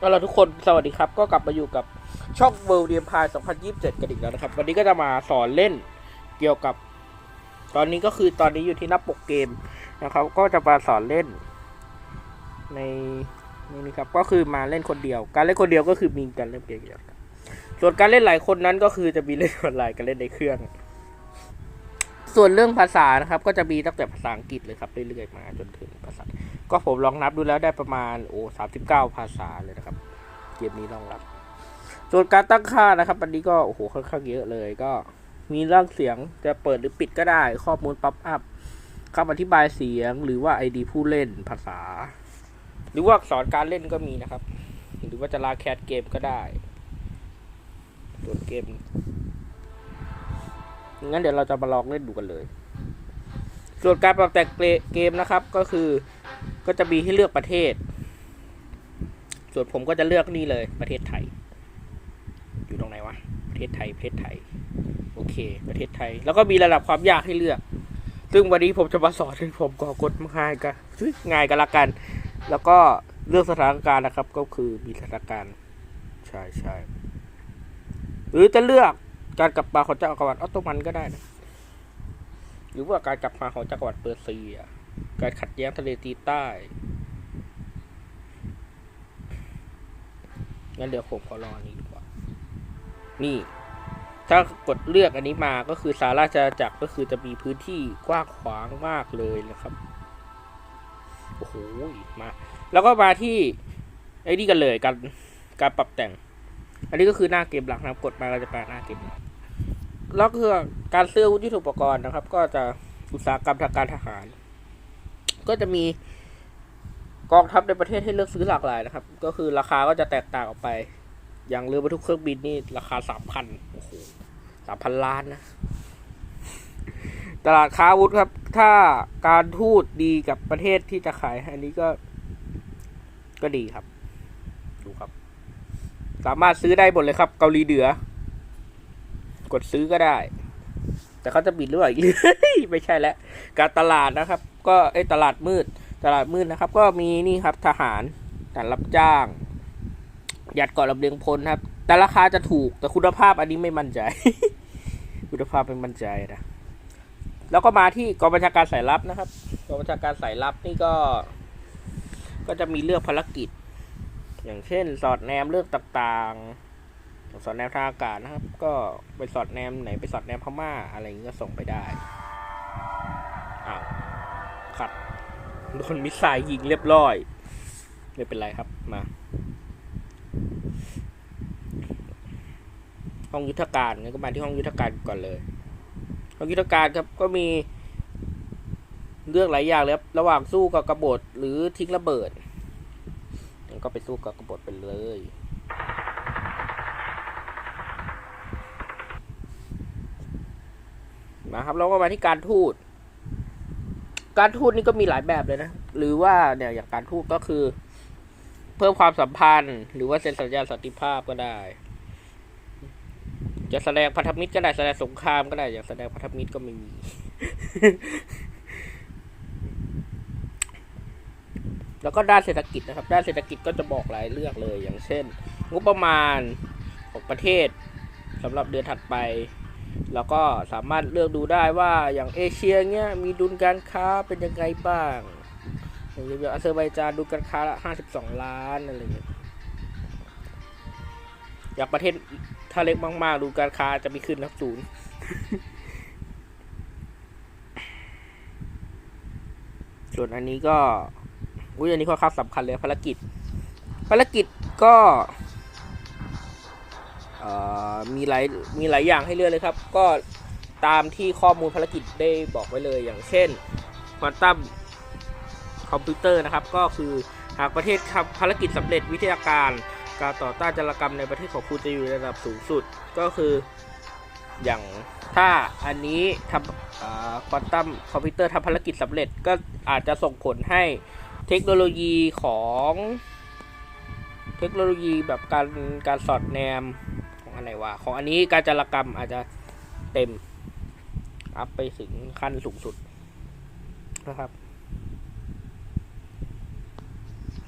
เอาล่ะทุกคนสวัสดีครับ ก็กลับมาอยู่กับช่อง World d e m p i r e 2027 กันอีกแล้วนะครับ วันนี้ก็จะมาสอนเล่นเกี่ยวกับ ตอนนี้ก็คือตอนนี้อยู่ที่หน้าปกเกมนะครับ ก็จะมาสอนเล่น ในนี่ครับก็คือมาเล่นคนเดียว การเล่นคนเดียวก็คือมีการเล่นเกมเดียวกันส่วนการเล่นหลายคนนั้นก็คือจะมีเล่นออนไลน์กับเล่นในเครื่อง ส่วนเรื่องภาษานะครับก็จะมีตั้งแต่ภาษาอังกฤษเลยครับเรื่อยๆมาจนถึงภาษา ก็ผมลองนับดูแล้วได้ประมาณโอ้สามสิบเก้าภาษาเลยนะครับ เกมนี้รองรับ ส่วนการตั้งค่านะครับอันนี้ก็โอ้โหค่อนข้างเยอะเลยก็มีเรื่องเสียงจะเปิดหรือปิดก็ได้ ข้อมูลป๊อปอัพคำอธิบายเสียงหรือว่า ID ผู้เล่นภาษา หรือว่าสอักษรการเล่นก็มีนะครับ หรือว่าจะลาแคสเกมก็ได้ส่วนเกม งั้นเดี๋ยวเราจะมาลองเล่นดูกันเลย ส่วนการปรับแต่งเกมนะครับก็คือก็จะมีให้เลือกประเทศ ส่วนผมก็จะเลือกนี่เลยประเทศไทย อยู่ตรงไหนวะประเทศไทยประเทศไทย โอเค ประเทศไทย แล้วก็มีระดับความยากให้เลือก ซึ่งวันนี้ผมจะมาสอนให้ผมก็กดง่ายกันง่ายกันละกัน แล้วก็เลือกสถานการณ์นะครับ ก็คือมีสถานการณ์ใช่ใช่หรือจะเลือก การกลับมาของเจ้าอาวัตออตโตมันก็ได้นะหรือว่าการกลับมาของจักรวรรดิเปอร์เซีย การขัดแย้งทะเลจีนใต้งั้นเดี๋ยวผมขอรอนี้ดีกว่า นี่ ถ้ากดเลือกอันนี้มาก็คือสาราชาจักรก็คือจะมีพื้นที่กว้างขวางมากเลยนะครับ โอ้โห มา แล้วก็มาที่ไอ้นี่กันเลยการการปรับแต่ง อันนี้ก็คือหน้าเกมหลักนะครับ กดมาเราจะไปหน้าเกมหลักแล้วก็คือการซื้ออาวุธยุทโธปกรณ์นะครับ ก็จะอุตสาหกรรมทางการทหาร ก็จะมีกองทัพในประเทศให้เลือกซื้อหลากหลายนะครับ ก็คือราคาก็จะแตกต่างออกไป อย่างเรือบรรทุกเครื่องบินนี่ราคาสามพันโอ้โหสามพันล้านนะ ตลาดค้าอาวุธครับ ถ้าการทูตดีกับประเทศที่จะขาย อันนี้ก็ก็ดีครับ ดูครับ สามารถซื้อได้หมดเลยครับ เกาหลีเหนือกดซื้อก็ได้ แต่เขาจะบิดหรือเปล่าอีกไม่ใช่แล้วการตลาดนะครับ ก็ไอยตลาดมืด ตลาดมืดนะครับ ก็มีนี่ครับทหารทหารรับจ้าง ยัดเกาะลำเลียงพลครับ แต่ราคาจะถูกแต่คุณภาพอันนี้ไม่มั่นใจ คุณภาพไม่มั่นใจนะแล้วก็มาที่กองบัญชาการสายลับนะครับกองบัญชาการสายลับนี่ก็ ก็จะมีเลือกภารกิจ อย่างเช่น สอดแนมเรื่องต่างๆ สอดแนมทางอากาศนะครับ ก็ไปสอดแนมไหนไปสอดแนมพม่าอะไรอย่างนี้ก็ส่งไปได้อ้าวขัดโดนมิสไซล์ยิงเรียบร้อย ไม่เป็นไรครับมาห้องยุทธการงั้นก็มาที่ห้องยุทธการก่อนเลย ห้องยุทธการครับก็มีเรื่องหลายอย่างเลยครับระหว่างสู้กับกบฏหรือทิ้งระเบิด ก็ไปสู้กับกบฏไปเลย นะครับเราก็มาที่การทูต การทูตนี่ก็มีหลายแบบเลยนะ หรือว่าเนี่ยอย่างการทูตก็คือ เพิ่มความสัมพันธ์ หรือว่าเซ็นสัญญาสันติภาพก็ได้ จะแสดงพันธมิตรก็ได้แสดงสงครามก็ได้ อย่างแสดงพันธมิตรก็ไม่มี แล้วก็ด้านเศรษฐกิจนะครับ ด้านเศรษฐกิจก็จะบอกหลายเรื่องเลย อย่างเช่น งบประมาณของประเทศสำหรับเดือนถัดไป แล้วก็สามารถเลือกดูได้ว่าอย่างเอเชียเนี้ยมีดุลการค้าเป็นยังไงบ้างอย่างอาเซอร์ไบจานดุลการค้าละห้าสิบสองล้านอะไรเงี้ยอย่างประเทศถ้าเล็กมากๆดุลการค้าจะไม่ขึ้นนับศูนย์ส่วนอันนี้ก็ อุ้ยอันนี้ค่อนข้างสำคัญเลยภารกิจ ภารกิจก็มีหลายมีหลายอย่างให้เลือกเลยครับ ก็ตามที่ข้อมูลภารกิจได้บอกไว้เลยอย่างเช่นควอนตัมคอมพิวเตอร์นะครับ ก็คือหากประเทศทำภารกิจสำเร็จวิทยาการการต่อต้านจารกรรมในประเทศของคุณจะอยู่ในระดับสูงสุดก็คืออย่างถ้าอันนี้ทำควอนตัมคอมพิวเตอร์ทำภารกิจสำเร็จก็อาจจะส่งผลให้ เทคโนโลยีของเทคโนโลยีแบบการการสอดแนมของอะไรวะของอันนี้การจารกรรมอาจจะเต็ม อัพไปถึงขั้นสูงสุดนะครับ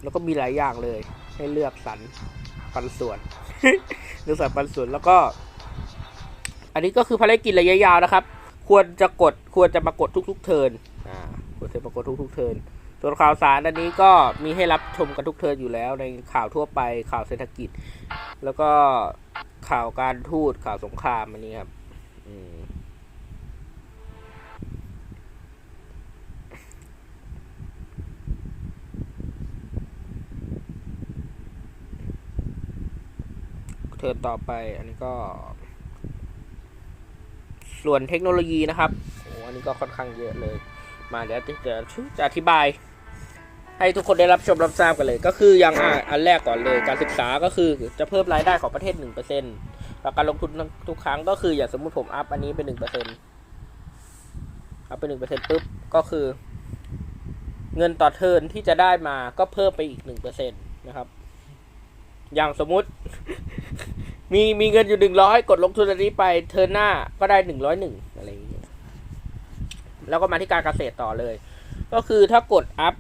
แล้วก็มีหลายอย่างเลย ให้เลือกสรรปันส่วนเลือกสรรปันส่วนแล้วก็ อันนี้ก็คือภารกิจระยะยาวนะครับ ควรจะกดควรจะมากดทุกๆเทิร์นอ่าควรจะมากดทุกๆเทิร์น ส่วนข่าวสารอันนี้ก็มีให้รับชมกันทุกเทิร์นอยู่แล้วในข่าวทั่วไปข่าวเศรษฐกิจ แล้วก็ข่าวการทูตข่าวสงครามอันนี้ครับเทิร์นต่อไปอันนี้ก็ ส่วนเทคโนโลยีนะครับโอ้อันนี้ก็ค่อนข้างเยอะเลยมาเดี๋ยวจะจะอธิบาย ให้ทุกคนได้รับชมรับทราบกันเลย ก็คืออย่างอะอันแรกก่อนเลยการศึกษาก็คือจะเพิ่มรายได้ของประเทศหนึ่งเปอร์เซ็นต์แล้วการลงทุนทุกครั้งก็คืออย่างสมมติผมอัพอันนี้เป็นหนึ่งเปอร์เซ็นต์อัพเป็นหนึ่งเปอร์เซ็นต์ปุ๊บก็คือ เงินต่อเทินที่จะได้มาก็เพิ่มไปอีกหนึ่งเปอร์เซ็นต์นะครับ อย่างสมมุติ มีมีเงินอยู่หนึ่งร้อยกดลงทุนอันนี้ไปเทินหน้าก็ได้หนึ่งร้อยหนึ่งอะไรอย่างเงี้ยแล้วก็มาที่การเกษตรต่อเลย ก็คือถ้ากดอัพ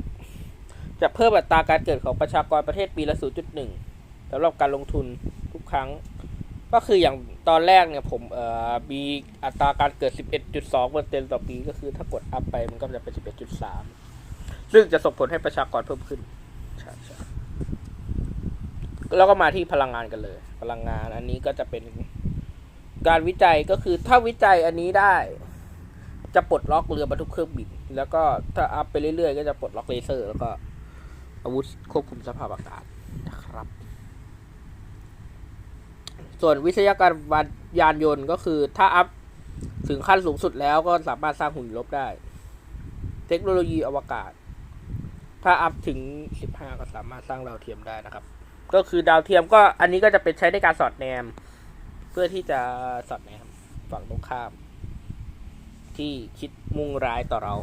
จะเพิ่มอัตราการเกิดของประชากรประเทศปีละ 0.1สำหรับการลงทุนทุกครั้ง ก็คืออย่างตอนแรกเนี่ยผมเอ่อมีอัตราการเกิด 11.2เปอร์เซ็นต์ต่อปีก็คือถ้ากดอัพไปมันก็จะเป็น 11.3 ซึ่งจะส่งผลให้ประชากรเพิ่มขึ้นใช่ใช่แล้วก็มาที่พลังงานกันเลย พลังงานอันนี้ก็จะเป็นการวิจัยก็คือถ้าวิจัยอันนี้ได้ จะปลดล็อกเรือบรรทุกเครื่องบิน แล้วก็ถ้าอัพไปเรื่อยๆ ก็จะปลดล็อกเลเซอร์แล้วก็ อาวุธควบคุมสภาพอากาศนะครับ ส่วนวิทยาการยานยนต์ก็คือถ้าอัพถึงขั้นสูงสุดแล้วก็สามารถสร้างหุ่นยนต์รบได้ เทคโนโลยีอวกาศ ถ้าอัพถึง 15 ก็สามารถสร้างดาวเทียมได้นะครับ ก็คือดาวเทียมก็อันนี้ก็จะเป็นใช้ในการสอดแนม เพื่อที่จะสอดแนมฝั่งตรงข้าม ที่คิดมุ่งร้ายต่อเรา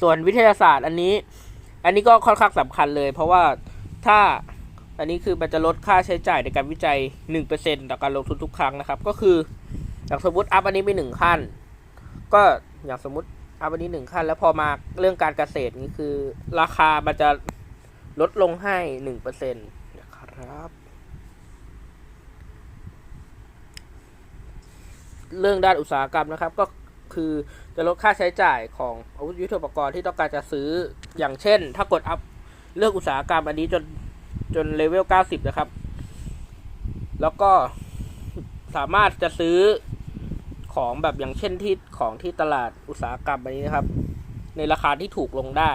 ส่วนวิทยาศาสตร์อันนี้ อันนี้ก็ค่อนข้างสำคัญเลย เพราะว่าถ้าอันนี้คือมันจะลดค่าใช้จ่ายในการวิจัย 1%ต่อการลงทุนทุกครั้งนะครับ ก็คืออย่างสมมติอัพอันนี้ไปหนึ่งขั้น ก็อย่างสมมติอัพอันนี้หนึ่งขั้น แล้วพอมาเรื่องการเกษตรนี่คือ ราคามันจะลดลงให้หนึ่งเปอร์เซ็นต์นะครับ เรื่องด้านอุตสาหกรรมนะครับ ก็ คือจะลดค่าใช้จ่ายของอาวุธยุทโธปกรณ์ที่ต้องการจะซื้ออย่างเช่น ถ้ากดอัพเลือกอุตสาหกรรมอันนี้จนจนเลเวล 90 นะครับ แล้วก็สามารถจะซื้อของแบบอย่างเช่นที่ของที่ตลาดอุตสาหกรรมอันนี้นะครับ ในราคาที่ถูกลงได้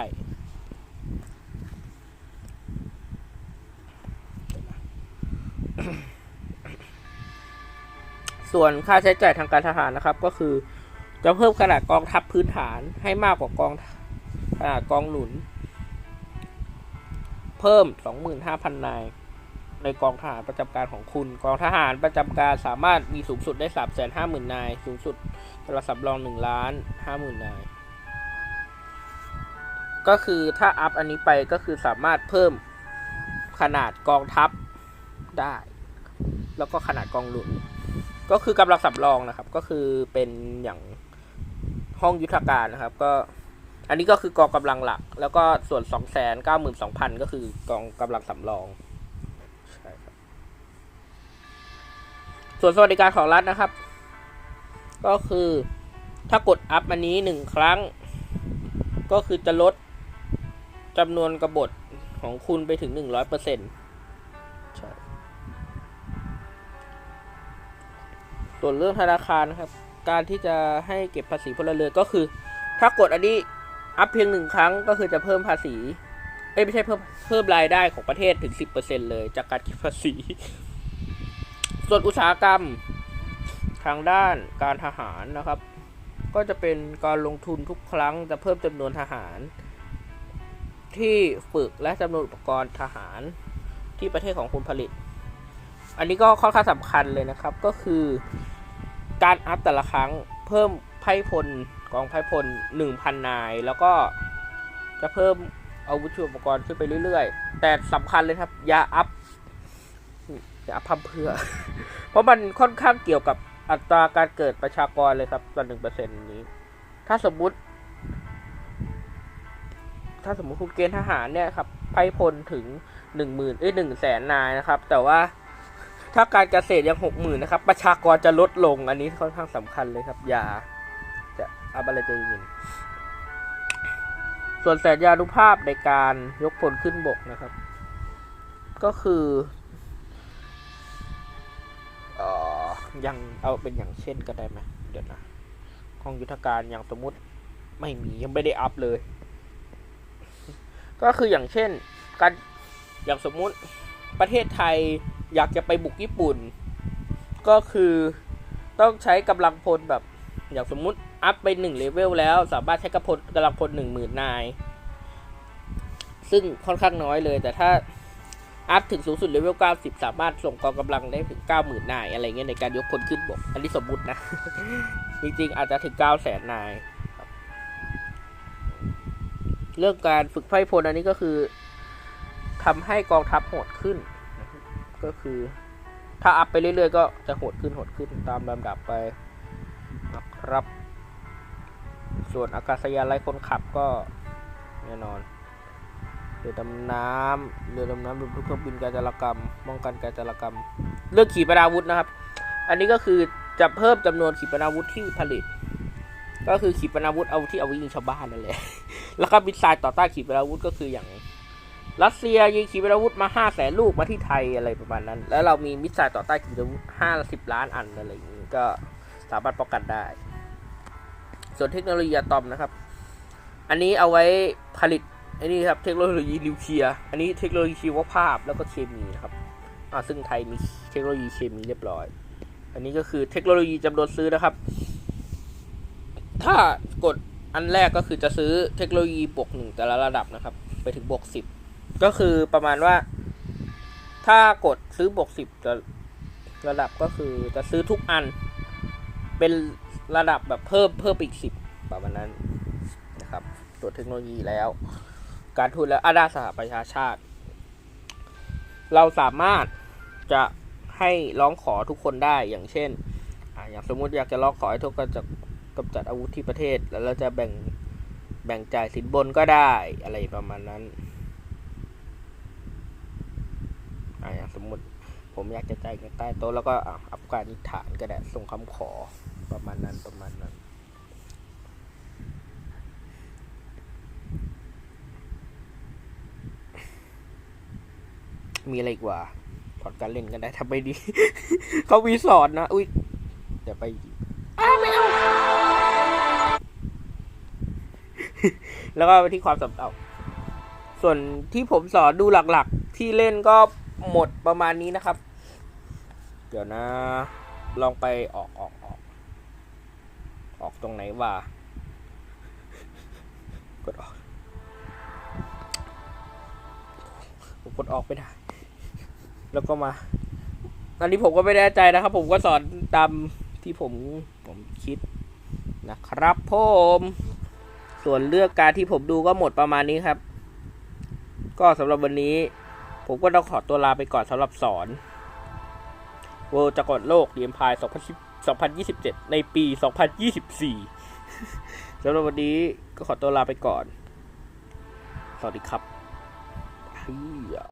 ส่วนค่าใช้จ่ายทางการทหารนะครับก็คือ จะเพิ่มขนาดกองทัพพื้นฐานให้มากกว่ากองขนาดกองหนุน เพิ่ม 25,000 นาย ในกองทหารประจำการของคุณ กองทหารประจำการสามารถมีสูงสุดได้ 350,000 นาย สูงสุดสำหรับรอง1ล้าน50,000 นาย ก็คือถ้าอัพอันนี้ไปก็คือสามารถเพิ่มขนาดกองทัพได้ แล้วก็ขนาดกองหนุนก็คือกำลังสำรองนะครับ ก็คือเป็นอย่าง ห้องยุทธการนะครับ ก็อันนี้ก็คือกองกำลังหลัก แล้วก็ส่วนสองแสนเก้าหมื่นสองพันก็คือกองกำลังสำรองใช่ส่วนสวัสดิการของรัฐนะครับ ก็คือถ้ากดอัพอันนี้หนึ่งครั้ง ก็คือจะลดจำนวนกระบฏของคุณไปถึงหนึ่งร้อยเปอร์เซ็นต์ใช่ส่วนเรื่องธนาคารนะครับ การที่จะให้เก็บภาษีพลเรือนก็คือ ถ้ากดอันนี้อัพเพียงหนึ่งครั้งก็คือจะเพิ่มภาษีเอ้ยไม่ใช่เพิ่มเพิ่มรายได้ของประเทศถึง 10%เลยจากการเก็บภาษี ส่วนอุตสาหกรรมทางด้านการทหารนะครับ ก็จะเป็นการลงทุนทุกครั้งจะเพิ่มจำนวนทหาร ที่ฝึกและจำนวนอุปกรณ์ทหารที่ประเทศของคุณผลิต อันนี้ก็ค่อนข้างสำคัญเลยนะครับก็คือ การอัพแต่ละครั้งเพิ่มไพ่พลกองไพ่พลหนึ่งพันนาย แล้วก็จะเพิ่มอาวุธอุปกรณ์ขึ้นไปเรื่อยๆ แต่สำคัญเลยครับ อย่าอัพอย่าอัพพัมเพื่อ เพราะมันค่อนข้างเกี่ยวกับอัตราการเกิดประชากรเลยครับต่อหนึ่งเปอร์เซ็นต์นี้ ถ้าสมมุติ ถ้าสมมติคุณเกณฑ์ทหารเนี่ยครับไพ่พลถึงหนึ่งหมื่นเอ้ยหนึ่งแสนนายนะครับ แต่ว่า ถ้าการเกษตรยังหกหมื่นนะครับ ประชากรจะลดลงอันนี้ค่อนข้างสำคัญเลยครับ อย่าจะอับอะไรจะยินส่วนแสนยานุภาพในการยกพลขึ้นบกนะครับ ก็คืออ่อยังเอาเป็นอย่างเช่นก็ได้ไหมเดี๋ยวนะห้องยุทธการอย่างสมมติไม่มียังไม่ได้อัพเลย ก็คืออย่างเช่นการอย่างสมมุติประเทศไทย อยากจะไปบุกญี่ปุ่น ก็คือต้องใช้กำลังพลแบบ อย่างสมมุติอัพไปหนึ่งเลเวลแล้ว สามารถใช้กำลังพลกำลังพลหนึ่งหมื่นนาย ซึ่งค่อนข้างน้อยเลย แต่ถ้าอัพถึงสูงสุดเลเวล90 สามารถส่งกองกำลังได้ถึง 90,000 นายอะไรเงี้ยในการยกพลขึ้นบก อันนี้สมมุตินะ จริงๆ อาจจะถึง 900,000 นาย เรื่องการฝึกไพ่พลอันนี้ก็คือทำให้กองทัพโหดขึ้น ก็คือ ถ้าอัพไปเรื่อยๆ ก็จะโหดขึ้นโหดขึ้นตามลำดับไปนะครับ ส่วนอากาศยานไร้คนขับก็แน่นอนเรือดำน้ำเรือดำน้ำรวมทุกเครื่องบินการจารกรรมป้องกันการจารกรรม เรื่องขีปนาวุธนะครับ อันนี้ก็คือจะเพิ่มจำนวนขีปนาวุธที่ผลิต ก็คือขีปนาวุธเอาที่เอาไว้ยิงชาวบ้านนั่นแหละแล้วก็มิสไซล์ต่อต้านขีปนาวุธก็คืออย่าง รัสเซียยิงขีปนาวุธมาห้าแสนลูกมาที่ไทยอะไรประมาณนั้น แล้วเรามีมิสไซล์ต่อต้านขีปนาวุธห้าสิบล้านอันอะไรอย่างนี้ก็สามารถป้องกันได้ ส่วนเทคโนโลยีอะตอมนะครับ อันนี้เอาไว้ผลิตอันนี้ครับเทคโนโลยีนิวเคลียร์อันนี้เทคโนโลยีชีวภาพแล้วก็เคมีนะครับอ่าซึ่งไทยมีเทคโนโลยีเคมีเรียบร้อย อันนี้ก็คือเทคโนโลยีจำนวนซื้อนะครับ ถ้ากดอันแรกก็คือจะซื้อเทคโนโลยีบวกหนึ่งแต่ละระดับนะครับ ไปถึงบวกสิบ ก็คือประมาณว่า ถ้ากดซื้อบวกสิบจะระดับก็คือจะซื้อทุกอัน เป็นระดับแบบเพิ่มเพิ่มอีกสิบประมาณนั้นนะครับตัวเทคโนโลยีแล้ว การทุนและอาณาสหประชาชาติ เราสามารถจะให้ร้องขอทุกคนได้อย่างเช่นอ่าอย่างสมมุติอยากจะร้องขอให้ทุกคนจะกำจัดอาวุธที่ประเทศ แล้วเราจะแบ่งแบ่งจ่ายสินบนก็ได้อะไรประมาณนั้น อ่าอย่างสมมุติผมอยากจะจ่ายเงินใต้โต๊ะแล้วก็อะอัพการนิฐานก็ได้ส่งคำขอประมาณนั้นประมาณนั้นมีอะไรอีกว่าถอดการเล่นกันได้ทำไม่ดี เขามีสอนนะ อุ้ยเดี๋ยวไปอ้าวไม่เอาแล้วก็ไปที่ความสำเร็จส่วนที่ผมสอนดูหลักๆ ที่เล่นก็ หมดประมาณนี้นะครับ เดี๋ยวนะ ลองไปออกออกออกออกตรงไหนวะกดออกผมกดออกไม่ได้ แล้วก็มา อันนี้ผมก็ไม่แน่ใจนะครับ ผมก็สอนตามที่ผมผมคิดนะครับผมส่วนเลือกการที่ผมดูก็หมดประมาณนี้ครับ ก็สำหรับวันนี้ ผมก็ต้องขอตัวลาไปก่อนสำหรับสอนเวิลด์จักรวรรดิโลกเดียมพาย2027 ในปี 2024สำหรับวันนี้ก็ขอตัวลาไปก่อน สวัสดีครับฮี